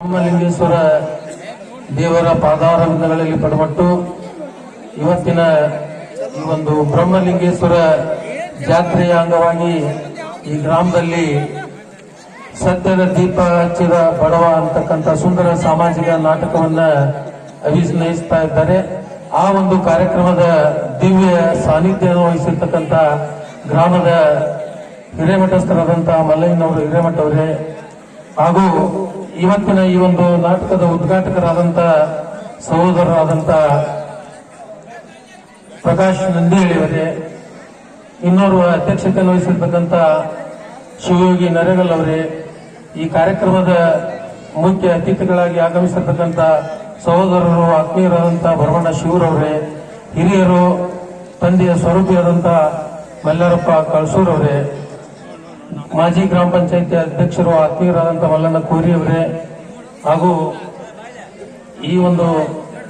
ರಾಮಲಿಂಗೇಶ್ವರ ದೇವರ ಪಾದಾರಂಭಗಳಲ್ಲಿ ಪಡಪಟ್ಟು ಇವತ್ತಿನ ಈ ಒಂದು ಬ್ರಹ್ಮಲಿಂಗೇಶ್ವರ ಜಾತ್ರೆಯ ಅಂಗವಾಗಿ ಈ ಗ್ರಾಮದಲ್ಲಿ ಸತ್ಯದ ದೀಪ ಹಚ್ಚಿದ ಬಡವ ಅಂತಕ್ಕಂಥ ಸುಂದರ ಸಾಮಾಜಿಕ ನಾಟಕವನ್ನ ಅಭಿನಯಿಸ್ತಾ ಇದ್ದಾರೆ. ಆ ಒಂದು ಕಾರ್ಯಕ್ರಮದ ದಿವ್ಯ ಸಾನ್ನಿಧ್ಯವನ್ನು ವಹಿಸಿರ್ತಕ್ಕಂಥ ಗ್ರಾಮದ ಹಿರೇಮಠಸ್ಥರಾದಂತಹ ಮಲ್ಲಯ್ಯನವರು ಹಿರೇಮಠ ಅವರೇ ಹಾಗೂ ಇವತ್ತಿನ ಈ ಒಂದು ನಾಟಕದ ಉದ್ಘಾಟಕರಾದಂತ ಸಹೋದರರಾದಂತ ಪ್ರಕಾಶ್ ನಂದಿಹಳ್ಳಿಯವರೇ ಇನ್ನೋರ್ವ ಅಧ್ಯಕ್ಷತೆಯನ್ನು ವಹಿಸಿರ್ತಕ್ಕಂಥ ಶಿವಯೋಗಿ ನರೇಗಲ್ ಅವರೇ, ಈ ಕಾರ್ಯಕ್ರಮದ ಮುಖ್ಯ ಅತಿಥಿಗಳಾಗಿ ಆಗಮಿಸಿರ್ತಕ್ಕಂಥ ಸಹೋದರರು ಆತ್ಮೀಯರಾದಂಥ ಭರಮಣ್ಣ ಶಿವರವರೇ ಹಿರಿಯರು, ತಂದೆಯ ಸ್ವರೂಪಿಯಾದಂಥ ಮಲ್ಲಾರಪ್ಪ ಕಳಸೂರವರೇ ಮಾಜಿ ಗ್ರಾಮ ಪಂಚಾಯತಿ ಅಧ್ಯಕ್ಷರು ಆತ್ಮೀಯರಾದಂಥ ಮಲ್ಲಣ್ಣ ಕೋರಿ ಅವರೇ ಹಾಗೂ ಈ ಒಂದು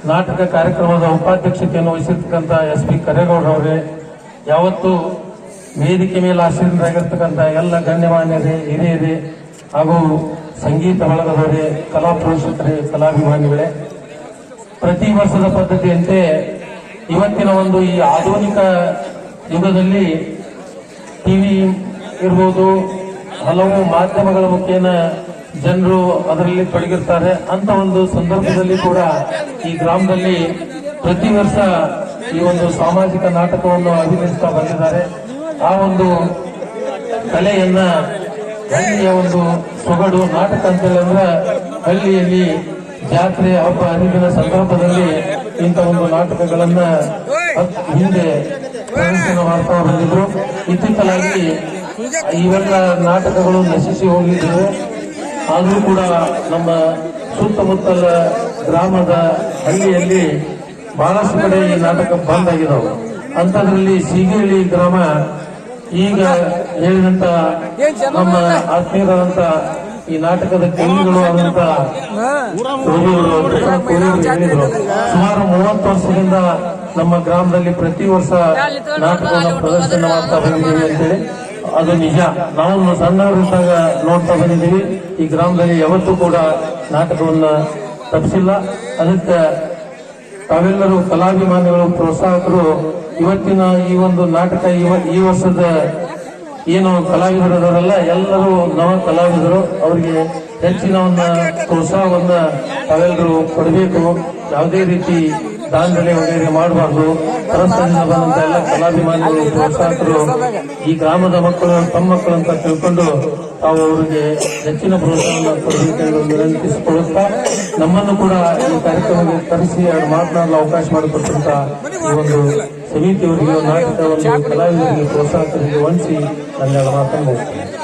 ನಾಟಕ ಕಾರ್ಯಕ್ರಮದ ಉಪಾಧ್ಯಕ್ಷತೆಯನ್ನು ವಹಿಸಿರ್ತಕ್ಕಂಥ ಎಸ್ ಪಿ ಕರೇಗೌಡರವರೇ ಯಾವತ್ತು ವೇದಿಕೆ ಮೇಲೆ ಆಶೀರ್ವರಾಗಿರ್ತಕ್ಕಂಥ ಎಲ್ಲ ಗಣ್ಯಮಾನ್ಯರೇ, ಹಿರಿಯರೇ ಹಾಗೂ ಸಂಗೀತ ಬಳಗದವರೇ, ಕಲಾ ಪ್ರೋಷಕರೇ ಕಲಾಭಿಮಾನಿಗಳೇ, ಪ್ರತಿ ವರ್ಷದ ಪದ್ಧತಿಯಂತೆ ಇವತ್ತಿನ ಒಂದು ಈ ಆಧುನಿಕ ಯುಗದಲ್ಲಿ ಟಿವಿ ಇರ್ಬೋದು. ಹಲವು ಮಾಧ್ಯಮಗಳ ಮುಖೇನ ಜನರು ಅದರಲ್ಲಿ ತೊಡಗಿರ್ತಾರೆ. ಅಂತ ಒಂದು ಸಂದರ್ಭದಲ್ಲಿ ಕೂಡ ಈ ಗ್ರಾಮದಲ್ಲಿ ಪ್ರತಿ ವರ್ಷ ಈ ಒಂದು ಸಾಮಾಜಿಕ ನಾಟಕವನ್ನು ಅಭಿನಯಿಸ್ತಾ ಬಂದಿದ್ದಾರೆ. ಆ ಒಂದು ಕಲೆಯನ್ನ ಹಳ್ಳಿಯ ಒಂದು ಸೊಗಡು ನಾಟಕ ಅಂತ ಹೇಳಿದ್ರೆ ಹಳ್ಳಿಯಲ್ಲಿ ಜಾತ್ರೆ ಹಬ್ಬ ಹರಿದಿನ ಸಂದರ್ಭದಲ್ಲಿ ಇಂಥ ಒಂದು ನಾಟಕಗಳನ್ನ ಹಿಂದೆ ಪ್ರದರ್ಶನ ಮಾಡ್ತಾ ಬಂದಿದ್ರು. ಇತ್ತಿತ್ತಲಾಗಿ ಇವೆಲ್ಲ ನಾಟಕಗಳು ನಶಿಸಿ ಹೋಗಿದ್ದವು. ಆದರೂ ಕೂಡ ನಮ್ಮ ಸುತ್ತಮುತ್ತಲ ಗ್ರಾಮದ ಹಳ್ಳಿಯಲ್ಲಿ ಬಹಳಷ್ಟು ಕಡೆ ಈ ನಾಟಕ ಬಂದ್ ಆಗಿದಾವೆ ಅಂಥದ್ರಲ್ಲಿ ಸೀಗೇಳಿ ಗ್ರಾಮ ಈಗ ಹೇಳಿದಂತ ನಮ್ಮ ಆತ್ಮೀಯರಾದಂತ ಈ ನಾಟಕದ ಕವಿಗಳು ಆದಂತ ಹೇಳಿದ್ರು. ಸುಮಾರು ಮೂವತ್ತು ವರ್ಷದಿಂದ ನಮ್ಮ ಗ್ರಾಮದಲ್ಲಿ ಪ್ರತಿ ವರ್ಷ ನಾಟಕವನ್ನು ಪ್ರದರ್ಶನ ಮಾಡ್ತಾ ಬಂದಿದ್ದೀವಿ ಅಂತೇಳಿ. ಅದು ನಿಜ. ನಾವು ಸಣ್ಣವರಿದ್ದಾಗ ನೋಡ್ತಾ ಬಂದಿದ್ದೀವಿ. ಈ ಗ್ರಾಮದಲ್ಲಿ ಯಾವತ್ತೂ ಕೂಡ ನಾಟಕವನ್ನ ತಪ್ಪಿಸಿಲ್ಲ. ಅದಕ್ಕೆ ತಾವೆಲ್ಲರೂ ಕಲಾಭಿಮಾನಿಗಳು, ಪ್ರೋತ್ಸಾಹಕರು, ಇವತ್ತಿನ ಈ ಒಂದು ನಾಟಕ ಈ ವರ್ಷದ ಏನು ಕಲಾವಿದರಲ್ಲ ಎಲ್ಲರೂ ನವ ಕಲಾವಿದರು. ಅವರಿಗೆ ಹೆಚ್ಚಿನ ಒಂದು ಪ್ರೋತ್ಸಾಹವನ್ನ ತಾವೆಲ್ಲರೂ ಕೊಡಬೇಕು. ಯಾವುದೇ ರೀತಿ ದಾಂಧಲೆ ವಗೈರೆ ಮಾಡಬಾರ್ದು ಪರಸ್ಪರದಿಂದ ಬಂದಂತ ಎಲ್ಲ ಕಲಾಭಿಮಾನಿಗಳು, ಪ್ರೋತ್ಸಾಹಕರು, ಈ ಗ್ರಾಮದ ಮಕ್ಕಳು, ತಮ್ಮ ಮಕ್ಕಳು ಅಂತ ತಿಳ್ಕೊಂಡು ತಾವು ಅವರಿಗೆ ಹೆಚ್ಚಿನ ಪ್ರೋತ್ಸಾಹವನ್ನು ಕೊಡಬೇಕೆಂದು ವಿನಂತಿಸಿಕೊಳ್ಳುತ್ತಾ, ನಮ್ಮನ್ನು ಕೂಡ ಈ ಕಾರ್ಯಕ್ರಮಕ್ಕೆ ಕರೆಸಿ ಅವರು ಮಾತನಾಡಲು ಅವಕಾಶ ಮಾಡಿಕೊಟ್ಟಂತ ಈ ಒಂದು ಸಮಿತಿಯವರಿಗೆ ನಾಟಕವನ್ನು ಕಲಾವಿದರಿಗೆ, ಪ್ರೋತ್ಸಾಹಕರಿಗೆ ವಂಚಿಸಿ ನನ್ನ ಮಾತನ್ನು ಮುಗಿಸ್ತೇನೆ.